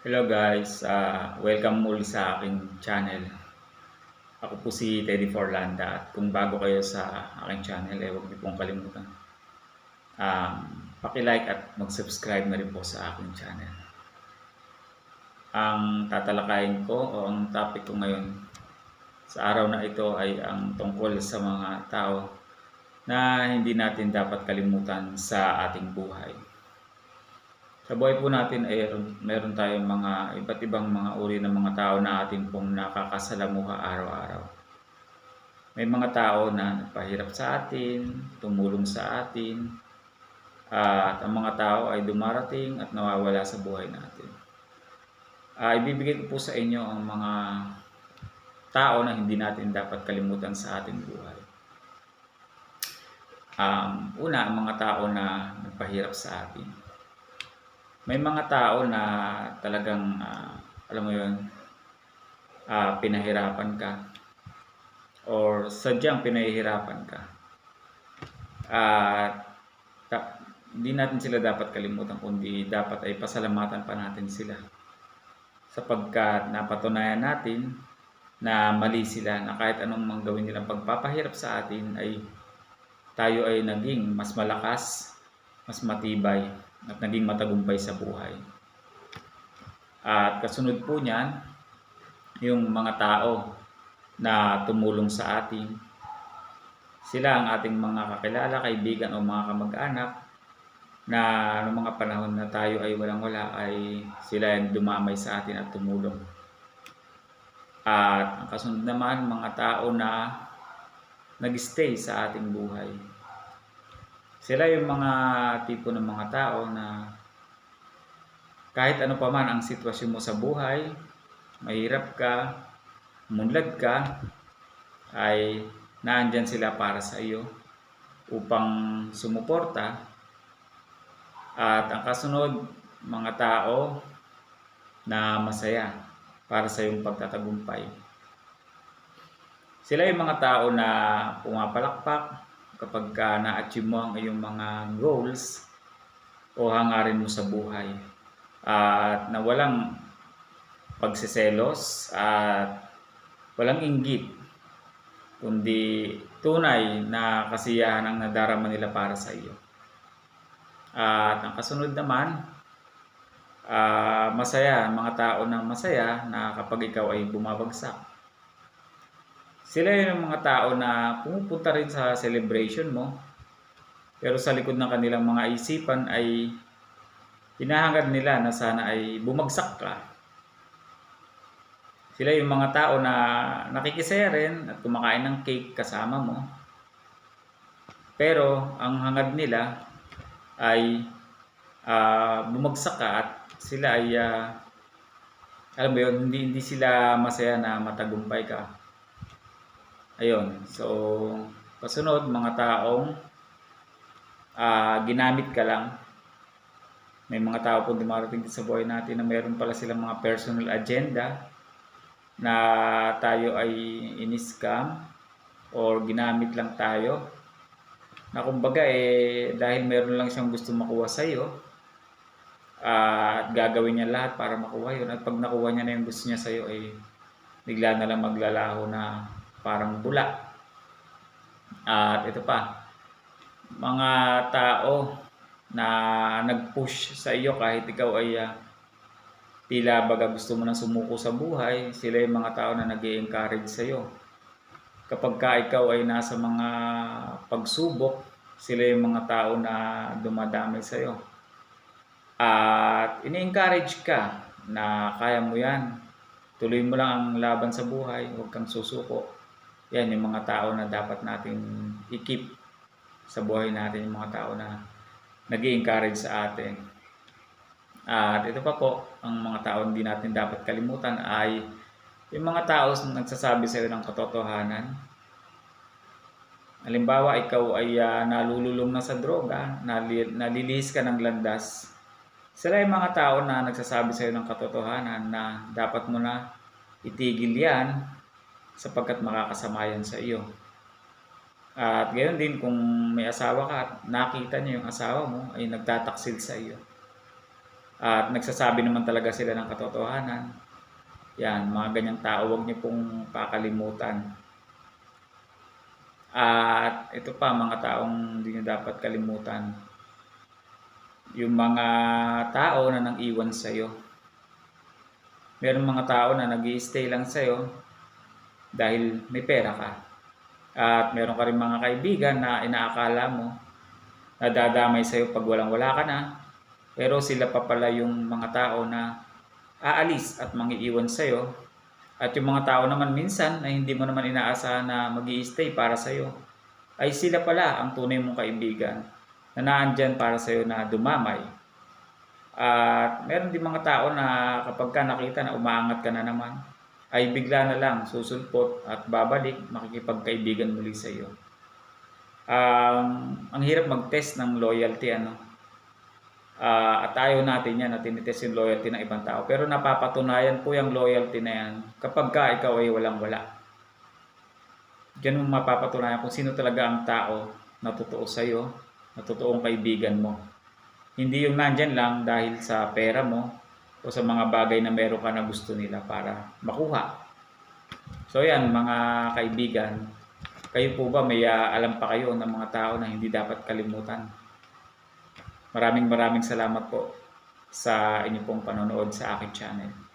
Hello guys, Ah, welcome muli sa aking channel. Ako po si Teddy Forlanda at kung bago kayo sa aking channel, eh, huwag niyo pong kalimutan. Um, paki-like at mag-subscribe na rin po sa aking channel. Ang tatalakayin ko o ang topic ko ngayon sa araw na ito ay ang tungkol sa mga tao na hindi natin dapat kalimutan sa ating buhay. Sa buhay po natin ay meron tayong mga iba't ibang mga uri ng mga tao na ating pong nakakasalamuha araw-araw. May mga tao na nagpahirap sa atin, tumulong sa atin, at ang mga tao ay dumarating at nawawala sa buhay natin. Ah, ibibigay ko po sa inyo ang mga tao na hindi natin dapat kalimutan sa ating buhay. Um, una, ang mga tao na nagpahirap sa atin may mga tao na talagang ah, alam mo yun ah, pinahirapan ka or sadyang pinahihirapan ka. At ta- hindi natin sila dapat kalimutan kundi dapat ay pasalamatan pa natin sila. Sapagkat napatunayan natin na mali sila na kahit anong manggawin nilang pagpapahirap sa atin ay tayo ay naging mas malakas, mas matibay at naging matagumpay sa buhay. At kasunod po niyan, yung mga tao na tumulong sa atin. Sila ang ating mga kakilala, kaibigan o mga kamag-anak na noong mga panahon na tayo ay walang-wala ay sila ang dumamay sa atin at tumulong. At ang kasunod naman, mga tao na nag-stay sa ating buhay. Sila yung mga tipo ng mga tao na kahit ano pa man ang sitwasyon mo sa buhay, mahirap ka, munlad ka, ay naandyan sila para sa iyo upang sumuporta. At ang kasunod, mga tao na masaya para sa iyong pagtatagumpay. Sila yung mga tao na pumapalakpak, kapag ka na-achieve mo ang iyong mga goals o hangarin mo sa buhay at na walang pagsiselos at walang inggit kundi tunay na kasiyahan ang nadarama nila para sa iyo. At ang kasunod naman, ah, masaya, mga tao na masaya na kapag ikaw ay bumabagsak sila yung mga tao na pumupunta rin sa celebration mo. Pero sa likod ng kanilang mga isipan ay hinahangad nila na sana ay bumagsak ka. Sila yung mga tao na nakikisaya rin at kumakain ng cake kasama mo. Pero ang hangad nila ay ah, bumagsak ka at sila ay ah, alam mo yun, hindi, hindi sila masaya na matagumpay ka. Ayun. So, kasunod, mga taong ah, ginamit ka lang. May mga tao po dumarating sa buhay natin na meron pala silang mga personal agenda na tayo ay in-scam or ginamit lang tayo. Na kumbaga eh, dahil meron lang siyang gusto makuha sa iyo, at gagawin niya lahat para makuha yun. At pag nakuha niya na yung gusto niya sa iyo, eh, bigla na lang maglalaho na parang bula. At ito pa, mga tao na nag-push sa iyo kahit ikaw ay uh, tila baga gusto mo nang sumuko sa buhay, sila yung mga tao na nag encourage sa iyo. Kapag ka ikaw ay nasa mga pagsubok, sila yung mga tao na dumadamay sa iyo. At ini-encourage ka na kaya mo yan. Tuloy mo lang ang laban sa buhay, huwag kang susuko yan yung mga tao na dapat nating i-keep sa buhay natin, yung mga tao na nag encourage sa atin. At ito pa po, ang mga tao hindi natin dapat kalimutan ay yung mga tao na nagsasabi sa iyo ng katotohanan. Halimbawa, ikaw ay uh, nalululong na sa droga, nali- nalilihis ka ng landas. Sila yung mga tao na nagsasabi sa iyo ng katotohanan na dapat mo na itigil yan sapagkat makakasama yan sa iyo. At gayon din kung may asawa ka at nakita niyo yung asawa mo ay nagtataksil sa iyo. At nagsasabi naman talaga sila ng katotohanan. Yan, mga ganyang tao, huwag niyo pong kakalimutan. At ito pa, mga taong hindi niyo dapat kalimutan. Yung mga tao na nang iwan sa'yo. Meron mga tao na nag stay lang sa'yo dahil may pera ka. At meron ka rin mga kaibigan na inaakala mo na dadamay sa'yo pag walang-wala ka na. Pero sila pa pala yung mga tao na aalis at mangiiwan sa'yo. At yung mga tao naman minsan na hindi mo naman inaasahan na mag stay para sa'yo, ay sila pala ang tunay mong kaibigan na naandyan para sa'yo na dumamay. At meron din mga tao na kapag ka nakita na umaangat ka na naman, ay bigla na lang susulpot at babalik, makikipagkaibigan muli sa iyo. Um, ang hirap mag-test ng loyalty ano. Ah, at ayaw natin yan na tinitest yung loyalty ng ibang tao. Pero napapatunayan po yung loyalty na yan kapag ka ikaw ay walang-wala. Diyan mo mapapatunayan kung sino talaga ang tao na totoo sa iyo, na totoong kaibigan mo. Hindi yung nandyan lang dahil sa pera mo o sa mga bagay na meron ka na gusto nila para makuha. So yan mga kaibigan, kayo po ba may ah, alam pa kayo ng mga tao na hindi dapat kalimutan? Maraming maraming salamat po sa inyong pong panonood sa aking channel.